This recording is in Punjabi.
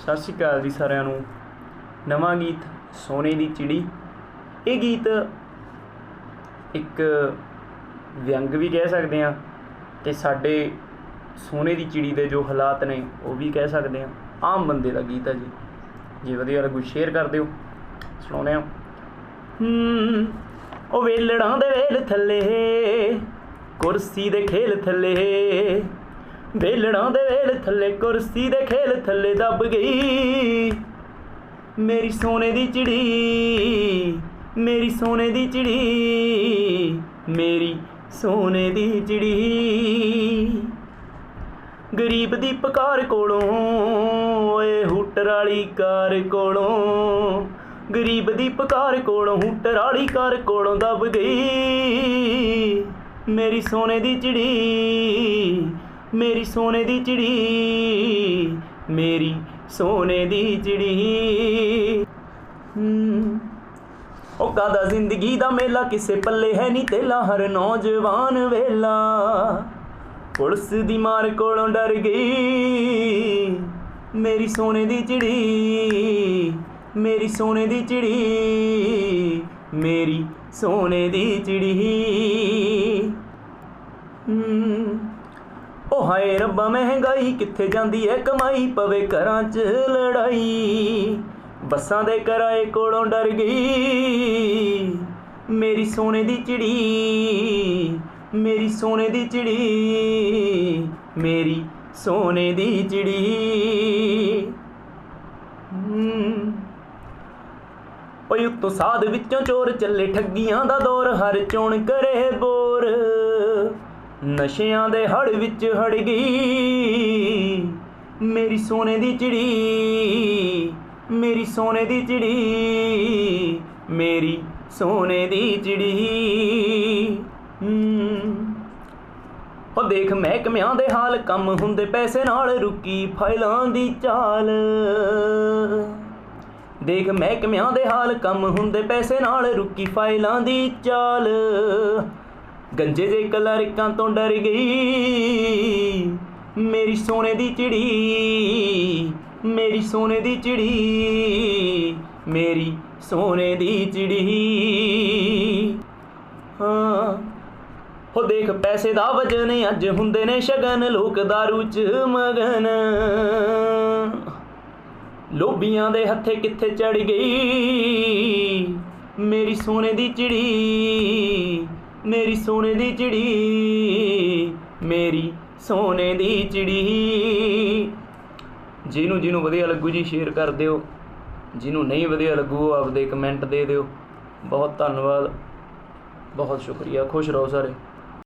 ਸਤਿ ਸ਼੍ਰੀ ਅਕਾਲ ਜੀ ਸਾਰਿਆਂ ਨੂੰ। ਨਵਾਂ ਗੀਤ ਸੋਨੇ ਦੀ ਚਿੜੀ। ਇਹ ਗੀਤ ਇੱਕ ਵਿਅੰਗ ਵੀ ਕਹਿ ਸਕਦੇ ਆ ਤੇ ਸਾਡੇ ਸੋਨੇ ਦੀ ਚਿੜੀ ਦੇ ਜੋ ਹਾਲਾਤ ਨੇ, ਉਹ ਵੀ ਕਹਿ ਸਕਦੇ ਆ ਆਮ ਬੰਦੇ ਦਾ ਗੀਤ ਆ ਜੀ। ਜੇ ਵਧੀਆ ਲੱਗੂ ਸ਼ੇਅਰ ਕਰ ਦਿਓ। ਸੁਣਾਉਂਦੇ ਆ ਹੂੰ, ਉਹ ਵੇਲੜਾਂ ਦੇ ਵੇਲ ਥੱਲੇ, ਕੁਰਸੀ ਦੇ ਖੇਲ ਥੱਲੇ। ਵੇਲੜਾਂ ਦੇ ਵੇਲ ਥੱਲੇ, ਕੁਰਸੀ ਦੇ ਖੇਲ ਥੱਲੇ ਦੱਬ ਗਈ। ਮੇਰੀ ਸੋਨੇ ਦੀ ਚਿੜੀ, ਮੇਰੀ ਸੋਨੇ ਦੀ ਚਿੜੀ, ਮੇਰੀ ਸੋਨੇ ਦੀ ਚਿੜੀ। ਗਰੀਬ ਦੀ ਪਕਾਰ ਕੋਲੋਂ, ਓਏ ਹੂਟਰ ਵਾਲੀ ਕਾਰ ਕੋਲੋਂ, ਗਰੀਬ ਦੀ ਪੁਕਾਰ ਕੋਲੋਂ, ਹੂਟਰ ਵਾਲੀ ਕਾਰ ਕੋਲੋਂ ਦੱਬ ਗਈ। ਮੇਰੀ ਸੋਨੇ ਦੀ ਚਿੜੀ ਮੇਰੀ ਸੋਨੇ ਦੀ ਚਿੜੀ, ਮੇਰੀ ਸੋਨੇ ਦੀ ਚਿੜੀ। ਉਹ ਕਾਦਾ ਜ਼ਿੰਦਗੀ ਦਾ ਮੇਲਾ, ਕਿਸੇ ਪੱਲੇ ਹੈ ਨਹੀਂ ਤੇਲਾ, ਹਰ ਨੌਜਵਾਨ ਵੇਲਾ। ਪੁਲਿਸ ਦੀ ਮਾਰ ਕੋਲੋਂ ਡਰ ਗਈ, ਮੇਰੀ ਸੋਨੇ ਦੀ ਚਿੜੀ, ਮੇਰੀ ਸੋਨੇ ਦੀ ਚਿੜੀ, ਮੇਰੀ ਸੋਨੇ ਦੀ ਚਿੜੀ। ਹੂੰ। ਉਹ ਹਾਏ ਰੱਬਾ, ਮਹਿੰਗਾਈ ਕਿੱਥੇ ਜਾਂਦੀ ਐ? ਕਮਾਈ ਪਵੇ ਘਰਾਂ 'ਚ ਲੜਾਈ। ਬੱਸਾਂ ਦੇ ਕਿਰਾਏ ਕੋਲੋਂ ਡਰ ਗਈ। ਮੇਰੀ ਸੋਨੇ ਦੀ ਚਿੜੀ, ਮੇਰੀ ਸੋਨੇ ਦੀ ਚਿੜੀ, ਮੇਰੀ ਸੋਨੇ ਦੀ ਚਿੜੀ। ਹੂੰ। ਓਏ ਉੱਤੋਂ ਸਾਧ ਵਿੱਚੋਂ ਚੋਰ ਚੱਲੇ ਠੱਗੀਆਂ ਦਾ ਦੌਰ, ਹਰ ਚੋਣ ਕਰੇ ਬੋਰ। ਨਸ਼ਿਆਂ ਦੇ ਹੜ ਵਿੱਚ ਹੜ ਗਈ। ਮੇਰੀ ਸੋਨੇ ਦੀ ਚਿੜੀ, ਮੇਰੀ ਸੋਨੇ ਦੀ ਚਿੜੀ, ਮੇਰੀ ਸੋਨੇ ਦੀ ਚਿੜੀ। ਉਹ ਦੇਖ ਮਹਿਕਮਿਆਂ ਦੇ ਹਾਲ, ਕੰਮ ਹੁੰਦੇ ਪੈਸੇ ਨਾਲ ਰੁਕੀ ਫਾਈਲਾਂ ਦੀ ਚਾਲ। ਦੇਖ ਮਹਿਕਮਿਆਂ ਦੇ ਹਾਲ, ਕੰਮ ਹੁੰਦੇ ਪੈਸੇ ਨਾਲ ਰੁਕੀ ਫਾਈਲਾਂ ਦੀ ਚਾਲ। ਗੰਜੇ ਦੇ ਕਲਰਿਕਾਂ ਤੋਂ ਡਰ ਗਈ। ਮੇਰੀ ਸੋਨੇ ਦੀ ਚਿੜੀ, ਮੇਰੀ ਸੋਨੇ ਦੀ ਚਿੜੀ, ਮੇਰੀ ਸੋਨੇ ਦੀ ਚਿੜੀ। ਹਾਂ, ਹੋ ਦੇਖ ਪੈਸੇ ਦਾ ਵਜਨ, ਅੱਜ ਹੁੰਦੇ ਨੇ ਸ਼ਗਨ, ਲੋਕ ਦਾਰੂ ਚ ਮਗਨ। ਲੋਬੀਆਂ ਦੇ ਹੱਥੇ ਕਿੱਥੇ ਚੜ ਗਈ? ਮੇਰੀ ਸੋਨੇ ਦੀ ਚਿੜੀ ਮੇਰੀ ਸੋਨੇ ਦੀ ਚਿੜੀ, ਮੇਰੀ ਸੋਨੇ ਦੀ ਚਿੜੀ। ਜਿਹਨੂੰ ਜਿਹਨੂੰ ਵਧੀਆ ਲੱਗੂ ਜੀ ਸ਼ੇਅਰ ਕਰ ਦਿਓ। ਜਿਹਨੂੰ ਨਹੀਂ ਵਧੀਆ ਲੱਗੂ ਆਪਦੇ ਕਮੈਂਟ ਦੇ ਦਿਓ। ਬਹੁਤ ਧੰਨਵਾਦ। ਬਹੁਤ ਸ਼ੁਕਰੀਆ। ਖੁਸ਼ ਰਹੋ ਸਾਰੇ।